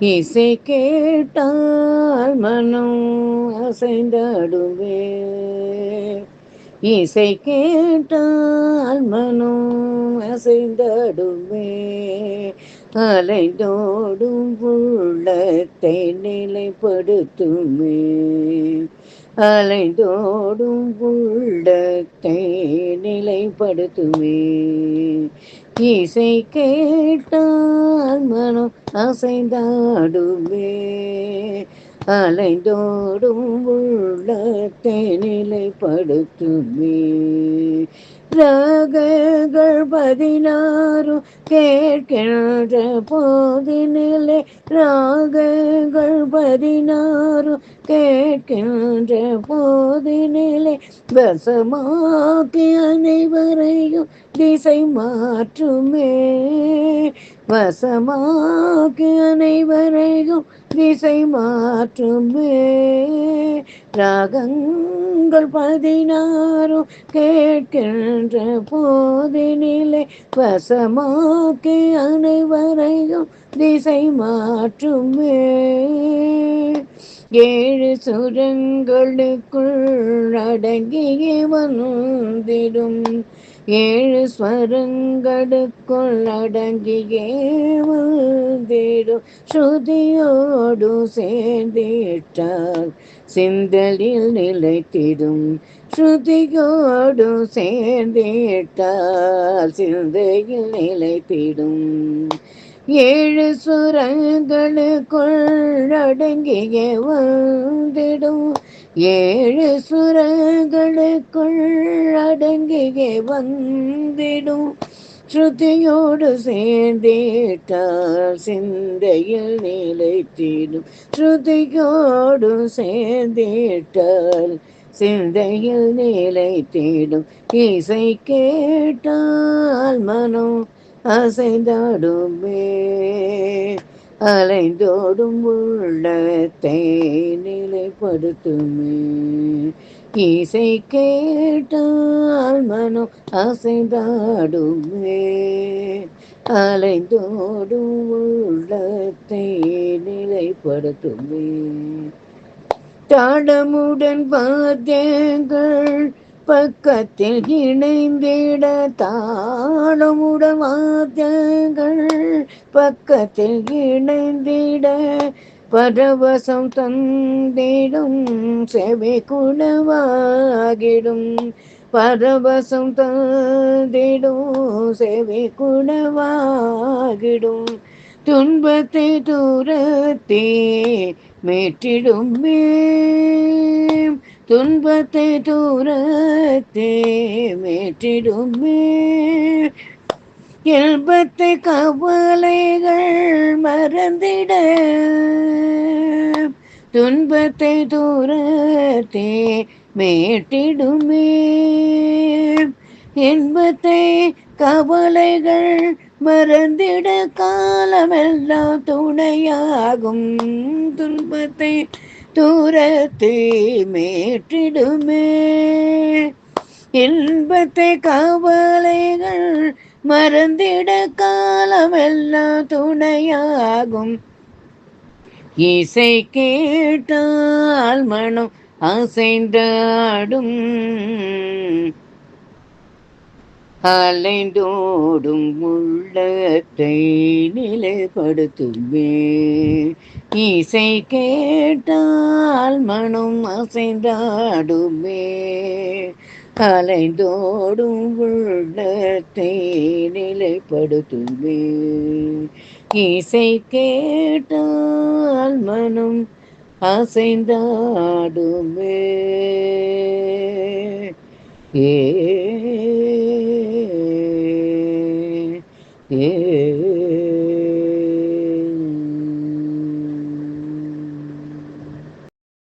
இசை கேட்டால் மனம் அசைந்தாடுவே இசை கேட்டால் மனம் அசைந்தாடுவே அலைந்தோடும் உள்ளத்தை நிலைப்படுத்துமே. அலைந்தோடும் உள்ளத்தை நிலைப்படுத்துமே. இசை கேட்டால் மனம் அசைந்தாடுமே. அலைந்தோடும் உள்ளத்தை நிலைப்படுத்துமே. ராகங்கள் பதினாறும் கேட்கின்ற போதினிலே ராகங்கள் பதினாறும் கேட்கின்ற போதினிலே வசமாக்கி அனைவரையும் திசை மாற்றுமே. வசமாக்கு அனைவரையும் திசை மாற்றுமே. ராகங்கள் பதினாறும் கேட்கின்ற போதினிலே வசமாக்கு அனைவரையும் திசை மாற்றுமே. ஏழு சுரங்களுக்குள் அடங்கிய வந்திடும் ஏழு ஸ்வரங்களுக்குள் அடங்கியே வந்திடும். ஸ்ருதியோடு சேர்ந்திட்டால் சிந்தலில் நிலைத்திடும். ஸ்ருதியோடு சேர்ந்திட்டால் சிந்தையில் நிலைத்திடும். ஏழு சுரங்களுக்குள் அடங்கிய வந்திடும். ஏழு சுரங்களுக்குள் அருகே வந்திடும். ஸ்ருதியோடு சேர்ந்தேட்டால் சிந்தையில் நிலைத்திடும். ஸ்ருதியோடு சேர்ந்தேட்டால் சிந்தையில் நிலைத்திடும். இசை கேட்டால் மனம் அசைந்தாடுமே. அலைந்தோடும் உள்ளத்தை நிலைப்படுத்துமே. இசை கேட்டால் மனம் அசைந்தாடுமே. அலைந்தோடும் உள்ளத்தை நிலைப்படுத்துமே. தாடமுடன் பாத்தியங்கள் பக்கத்தில் இணைந்திட தாளமுடன் வாத்தியங்கள் பக்கத்தில் இணைந்திட பரவசம் தந்திடும் செவி குணவாகிடும் பரவசம் தந்திடும் செவி குணவாகிடும் துன்பத்தை தூரத்தே மேற்றிடுமே. துன்பத்தை தூரத்தே மேற்றிடுமே. இயல்பத்தை கவலைகள் மறந்திட துன்பத்தை தூரத்தே மேட்டிடுமே. இன்பத்தை கவலைகள் மறந்திட காலமெல்லாம் துணையாகும். துன்பத்தை தூரத்தை மேற்றிடுமே இன்பத்தை கவலைகள் மறந்திட காலமெல்லாம் துணையாகும். இசை கேட்டால் மனம் அசைந்தாடும். அலைந்தோடும் உள்ளத்தை நிலைப்படுத்துமே இசை கேட்டால் மனம் அசைந்தாடுமே. அலைந்தோடும் உள்ளத்தை நிலைப்படுத்துமே இசை கேட்டால் மனம் அசைந்தாடுமே. ஏ ஏ